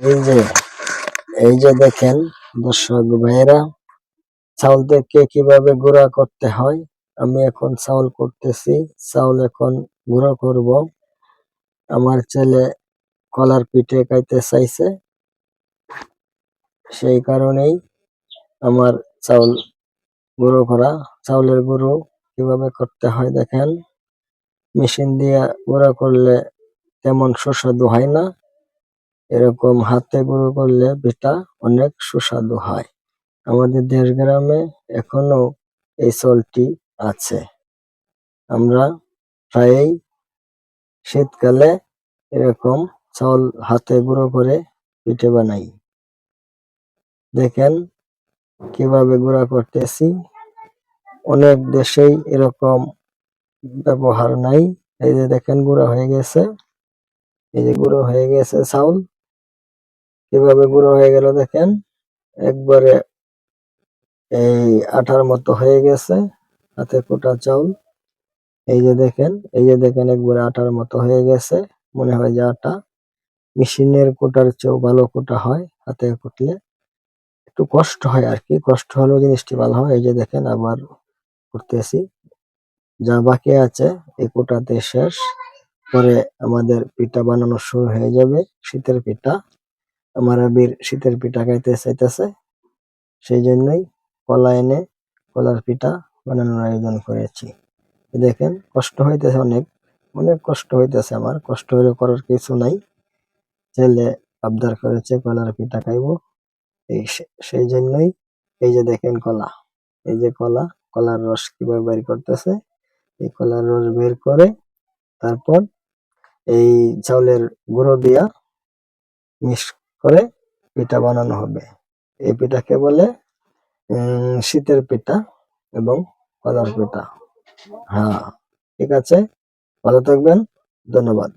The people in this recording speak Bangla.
এই যে এই যে দেখেন, দর্শক ভাইয়েরা, চাউল থেকে কীভাবে গুঁড়া করতে হয়, আমি এখন চাউল করতেছি, চাউল এখন গুঁড়া করব। আমার ছেলে কলার পিঠে খাইতে চাইছে। সেই কারণেই আমার চাউল গুঁড়ো করা, চাউলের গুঁড়ো কীভাবে করতে হয় দেখেন। মেশিন দিয়ে গুঁড়া করলে তেমন সুস্বাদু হয় না। এরকম হাতে গুঁড়ো করলে পিঠা অনেক সুস্বাদু হয়। আমাদের দেশ গ্রামে এখনও এই চলটি আছে। আমরা প্রায়ই শীতকালে এরকম চাউল হাতে গুঁড়ো করে পিঠে বানাই। দেখেন কীভাবে গুঁড়া করতেছি। অনেক দেশেই এরকম ব্যবহার নাই। এই যে দেখেন গুঁড়া হয়ে গেছে। এই যে গুঁড়ো হয়ে গেছে চাউল কীভাবে গুঁড়ো হয়ে গেল দেখেন। একবারে এই আঠার মতো হয়ে গেছে হাতে কোটা চাউল। এই যে দেখেন, এই যে দেখেন একবারে আটার মতো হয়ে গেছে। মনে হয় যে আটা। মেশিনের কোটার চেয়েও ভালো কোটা হয় হাতে কুটলে একটু কষ্ট হয় আর কি, কষ্ট হলেও জিনিসটি ভালো হয়। এই যে দেখেন আবার করতেছি যা বাকি আছে, এই কোটাতে শেষ। পরে আমাদের পিঠা বানানো শুরু হয়ে যাবে, শীতের পিঠা। আমার আবির শীতের পিঠা খাইতে চাইতেছে সেই জন্যই কলা এনে কলার পিঠা বানানোর আয়োজন করেছি। দেখেন, কষ্ট হইতেছে অনেক অনেক কষ্ট হইতেছে আমার, কষ্ট হলে করার কিছু নাই। ছেলে আবদার করেছে কলার পিঠা খাইবো, এই সেই জন্যই এই যে দেখেন কলা, এই যে কলা, কলার রস কীভাবে বের করতেছে, এই কলার রস বের করে তারপর এই চাউলের গুঁড়ো দিয়া মিক্স করে পিঠা বানানো হবে। এই পিঠাকে বলে শীতের পিঠা এবং কলার পিঠা। হ্যাঁ ঠিক আছে। ভালো থাকবেন। ধন্যবাদ।